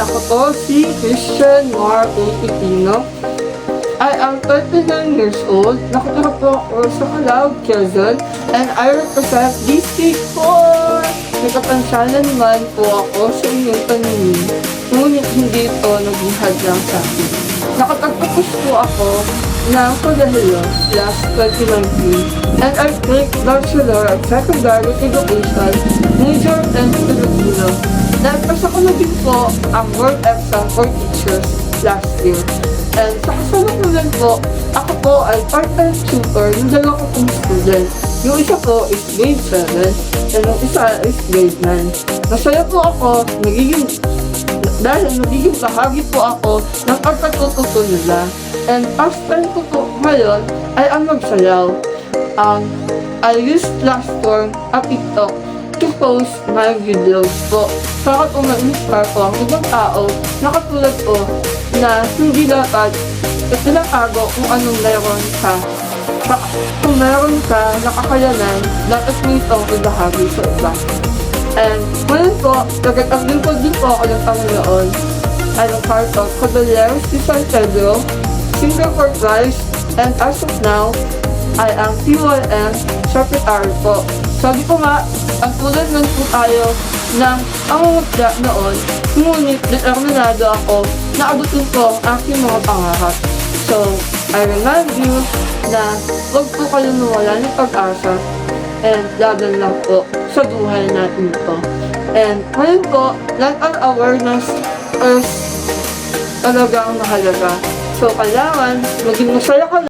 ako po si Christian Mar Pipino. I am 39 years old. Nakatira po ako sa Calao, Quezon. And I represent District 4. Nagkapansanan man po ako sa inyong paningin. Ngunit hindi ito naghihad lang sa akin. Nakatagpapos po ako ng kolehiyo last 2019. And I take Bachelor of Secondary Education, major in Filipino. Nagpasa ko na din po ang board exam for teachers last year. And sa kasalukuyan po, ako po ay part-time tutor ng dalawa ko pong student. Yung isa po is grade 7 and yung isa is grade 9. Masaya po ako, nagiging dahil nagiging bahagi po ako ng pagkatututo nila. And pastime ko po ngayon ay ang magsayaw. Um, I use platform at TikTok to post my videos po. Para po ma-inspire po ang ibang tao na katulad po na hindi dapat tinatago kung anong meron ka. Ba- kung meron ka nakakayanan, dapat mo itong ibahagi sa iba. And ngayon po, nagtatagdil ko din po ako ng Panginoon. I'm a part of Caballeros de San Pedro, Singer for Christ, and as of now, I am PYM Secretary po. Sabi ko nga, ang tulad ng po tayo ng pangungutya noon, ngunit determinado ako na abutin ko ang aking mga pangarap. So, I remind you na huwag po kayo nawala ng pag-asa and laban lang po sa buhay natin ito. And ngayon po, mental awareness is talagang mahalaga. So, kailangan maging masaya ka